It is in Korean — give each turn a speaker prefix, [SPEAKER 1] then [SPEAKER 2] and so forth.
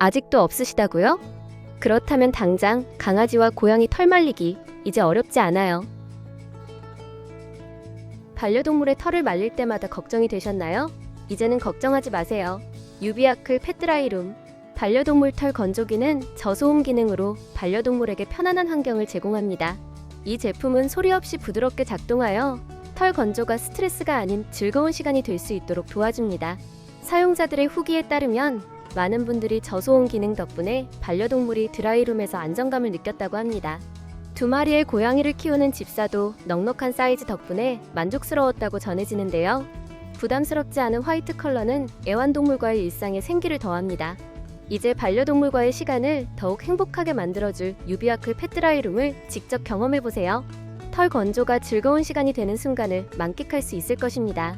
[SPEAKER 1] 아직도 없으시다고요? 그렇다면 당장 강아지와 고양이 털 말리기 이제 어렵지 않아요. 반려동물의 털을 말릴 때마다 걱정이 되셨나요? 이제는 걱정하지 마세요. 유비아클 펫드라이룸 반려동물 털 건조기는 저소음 기능으로 반려동물에게 편안한 환경을 제공합니다. 이 제품은 소리 없이 부드럽게 작동하여 털 건조가 스트레스가 아닌 즐거운 시간이 될 수 있도록 도와줍니다. 사용자들의 후기에 따르면 많은 분들이 저소음 기능 덕분에 반려동물이 드라이룸에서 안정감을 느꼈다고 합니다. 두 마리의 고양이를 키우는 집사도 넉넉한 사이즈 덕분에 만족스러웠다고 전해지는데요. 부담스럽지 않은 화이트 컬러는 애완동물과의 일상에 생기를 더합니다. 이제 반려동물과의 시간을 더욱 행복하게 만들어줄 유비아클 펫드라이룸을 직접 경험해보세요. 털 건조가 즐거운 시간이 되는 순간을 만끽할 수 있을 것입니다.